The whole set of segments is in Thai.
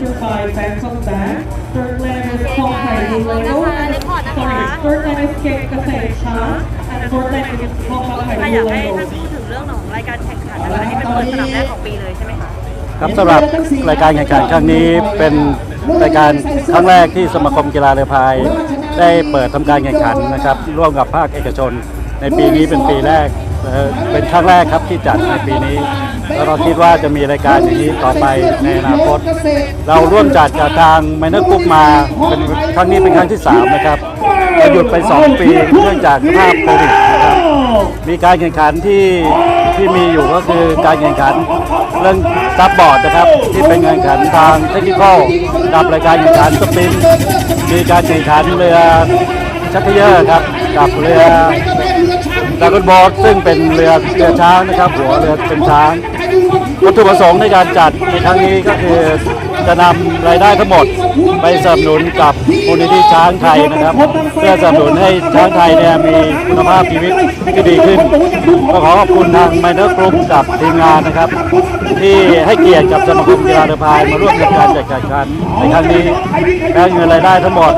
sponsored by Bangkok Bank. Third leg is Hong Kai Lego. Sorry, third leg is Cake Cafe Cha. And fourth leg is Hong ค่ะ Kai อยากให้ Lego. ท่านพูดถึงเรื่องของรายการแข่งขันนะคะที่เป็นเปิดสนามแรกของปีเลยใช่ไหมคะ ครับสำหรับรายการแข่งขันครั้งนี้เป็นรายการครั้งแรกที่สมาคมกีฬาเรือพาย ได้เปิดทำการแข่งขันนะครับร่วมกับภาคเอกชน ในปีนี้เป็นปีแรก เป็นครั้งแรกครับที่จัดในปีนี้ แล้วเราคิดว่าจะมีรายการอย่างนี้ต่อไปในอนาคต เราร่วมจัดกับทางไมเนอร์กรุ๊ปมาเป็นครั้งนี้เป็นครั้งที่ 3 นะครับเราหยุดไป 2 ปีเนื่องจากสภาพโควิดนะครับมีการแข่งขันที่ที่มีอยู่ก็คือการแข่งขันเรื่องซับบอร์ดนะครับ ที่เป็นการแข่งขันทางเทคนิคอลกับรายการแข่งขันสปรินมีการแข่งขันเรือชักเยอร์ครับกับเรือ ดากอนบอสซึ่งเป็นเรือเรือช้างนะครับ หัวเรือเป็นช้างวัตถุประสงค์ในการจัดในครั้งนี้ก็คือจะนำรายได้ทั้งหมดไปสนับสนุนกับมูลนิธิช้างไทยนะครับ เพื่อสนับสนุนให้ช้างไทยเนี่ยมีคุณภาพชีวิตที่ดีขึ้นก็ขอขอบคุณทางไมเนอร์กรุ๊ปกับทีมงานนะครับ ที่ให้เกียรติกับสมาคมกีฬาเรือพายมาร่วมในการจัดการในครั้งนี้และเงินรายได้ทั้งหมด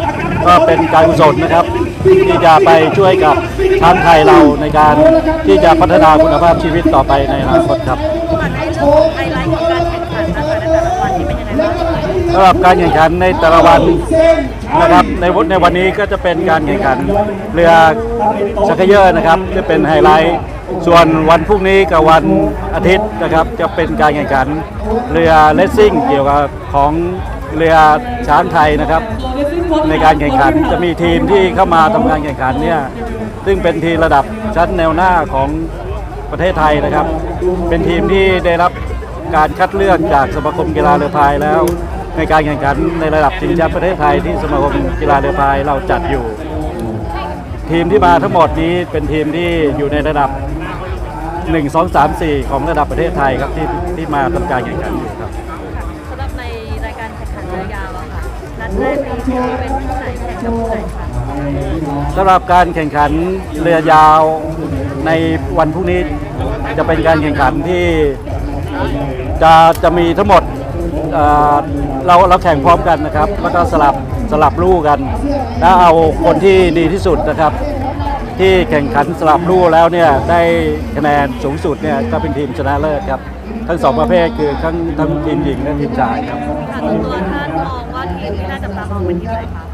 ก็เป็นการกุศลนะครับ ที่จะไปช่วยกับช้างไทยเราในการที่จะพัฒนาคุณภาพชีวิตต่อไปในอนาคตครับก่อนให้เรื่องของไฮไลท์ของการแข่งขันนะคะในแต่ละวันที่เป็นยังไงบ้างสำหรับการแข่งขันในแต่ละวันนะครับในวันในวันนี้ก็จะเป็นการแข่งขันเรือชักเขยอร์นะครับจะเป็นไฮไลท์ส่วนวันพรุ่งนี้กับวันอาทิตย์นะครับจะเป็นการแข่งขันเรือเลสซิ่งเกี่ยวกับของ เรือช้างไทยนะครับ ในการแข่งขันจะมีทีมที่เข้ามาทำการแข่งขันเนี่ยซึ่งเป็นทีมระดับชั้นแนวหน้าของประเทศไทยนะครับ เป็นทีมที่ได้รับการคัดเลือกจากสมาคมกีฬาเรือพายแล้ว ในการแข่งขันในระดับชิงแชมป์ประเทศไทยที่สมาคมกีฬาเรือพายเราจัดอยู่ ทีมที่มาทั้งหมดนี้เป็นทีมที่อยู่ในระดับ 1 2 3 4 ของระดับประเทศไทยครับที่ที่มาทำการแข่งขันอยู่ครับ ค่ะนัดแรกนี้ที่เป็นที่ไหนแข่งกับที่ไหนคะสำหรับการแข่งขันเรือยาวในวันพรุ่งนี้จะเป็นการแข่งขันที่จะจะมีทั้งหมดเอ่อเราเราแข่งพร้อมกันนะครับ แล้วก็สลับสลับลู่กัน แล้วเอาคนที่ดีที่สุดนะครับ ที่แข่งขันสลับลู่แล้วเนี่ยได้คะแนนสูงสุดเนี่ยก็เป็นทีมชนะเลิศครับ ทั้งสองประเภทคือทั้งทั้งทีมหญิงและทีมชายครับ ค่ะส่วนตัวท่านมองว่าทีมที่น่าจับตามองเป็นทีมไหนคะ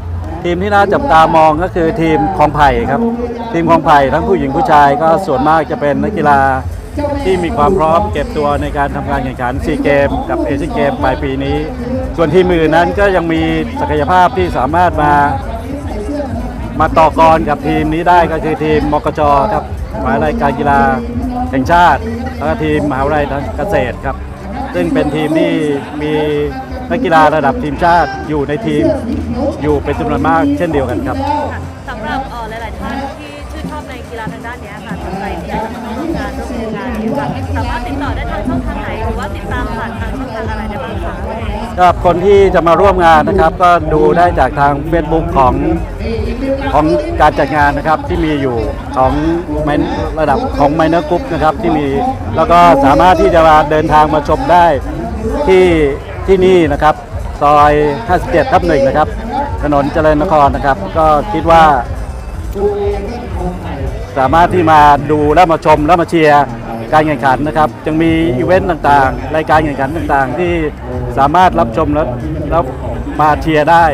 ทีมที่น่าจับตามองก็คือทีมคลองไผ่ครับ ทีมคลองไผ่ทั้งผู้หญิงผู้ชายก็ส่วนมากจะเป็นนักกีฬาที่มีความพร้อมเก็บตัวในการทำการแข่งขันซีเกม กับเอเชียนเกมปลายปีนี้ ส่วนทีมอื่นนั้นก็ยังมีศักยภาพที่สามารถมามาต่อกรกับทีมนี้ได้ก็คือทีมมกจครับมหาวิทยาลัยการกีฬา แห่งชาติแล้วก็ทีมมหาวิทยาลัยเกษตรครับ ซึ่งเป็นทีมที่มีนักกีฬาระดับทีมชาติอยู่ในทีมอยู่เป็นจำนวนมากเช่นเดียวกันครับ สามารถติดต่อได้ทางช่องทางไหนหรือว่าติดตามผ่านทางช่องทางอะไรได้บ้างคะก็คนที่จะมาร่วมงานนะครับ ก็ดูได้จากทาง Facebook ของของการจัดงานนะครับที่มีอยู่ของระดับของไมเนอร์กรุ๊ปนะครับที่มีแล้วก็สามารถที่จะมาเดินทางมาชมได้ที่ที่นี่นะครับซอย 57 ทับหนึ่งนะครับ ถนนเจริญนครนะครับ ก็คิดว่า สามารถที่มาดูและมาชมและมาเชียร์ การแข่งขันนะครับยังมีอีเวนต์ต่างๆ รายการแข่งขันต่างๆ ที่สามารถรับชมและแล้วมาเชียร์ได้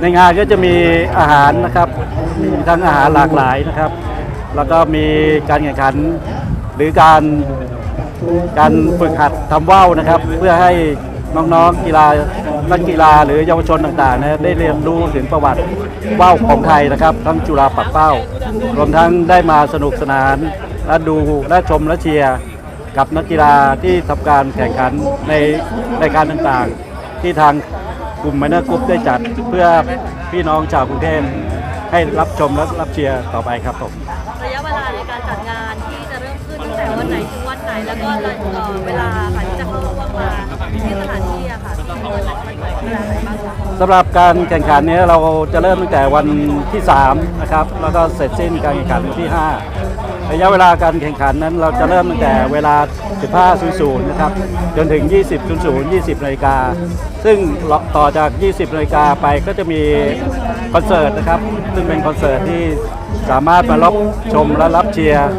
ในงานก็จะมีอาหารนะครับมีทั้งอาหารหลากหลายนะครับ แล้วก็มีการแข่งขันหรือการการฝึกหัดทำว่าวนะครับ เพื่อให้น้องๆกีฬานักกีฬาหรือเยาวชนต่างๆนะได้เรียนรู้ถึงประวัติว่าวของไทยนะครับ ทั้งจุฬาปักเป้ารวมทั้งได้มาสนุกสนาน และดูและชมและเชียร์กับนักกีฬาที่ทำการแข่งขันในรายการต่างๆ ที่ทางกลุ่มไมเนอร์กรุ๊ปได้จัดเพื่อพี่น้องชาวกรุงเทพให้รับชมและรับเชียร์ต่อไปครับผมระยะเวลาในการจัดงานที่จะเริ่มขึ้นตั้งแต่วันไหนถึงวันไหนแล้วก็เอ่อเวลาค่ะที่จะเข้าร่วมมาที่สถานที่อะค่ะมีวันไหนเวลาไหนบ้างคะสำหรับการแข่งขันนี้เราจะเริ่มตั้งแต่วันที่ 3 นะครับ แล้วก็เสร็จสิ้นการแข่งขันวันที่ 5 ระยะเวลาการแข่งขันนั้นเราจะเริ่มตั้งแต่เวลา 15.00 นะครับ จนถึง 20.00 20นาฬิกา ซึ่งต่อจาก 20นาฬิกาไปก็จะมีคอนเสิร์ตนะครับ ซึ่งเป็นคอนเสิร์ตที่สามารถมารับชมและรับเชียร์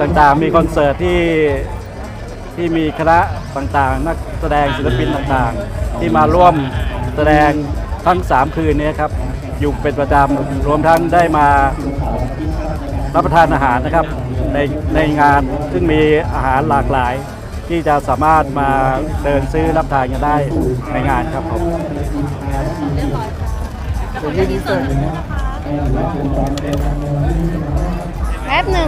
ต่างๆ มีคอนเสิร์ตที่ที่มีคณะต่างๆ นักแสดงศิลปินต่างๆ ที่มาร่วมแสดงทั้ง 3 คืนนี้ครับ อยู่เป็นประจำรวมทั้งได้มารับประทานอาหารนะครับ ในในงาน ซึ่งมีอาหารหลากหลาย ที่จะสามารถมาเดินซื้อรับทานกันได้ในงานครับผมเรียบร้อยค่ะขออนุญาตที่เสริมนิดนึงนะคะแป๊บหนึ่ง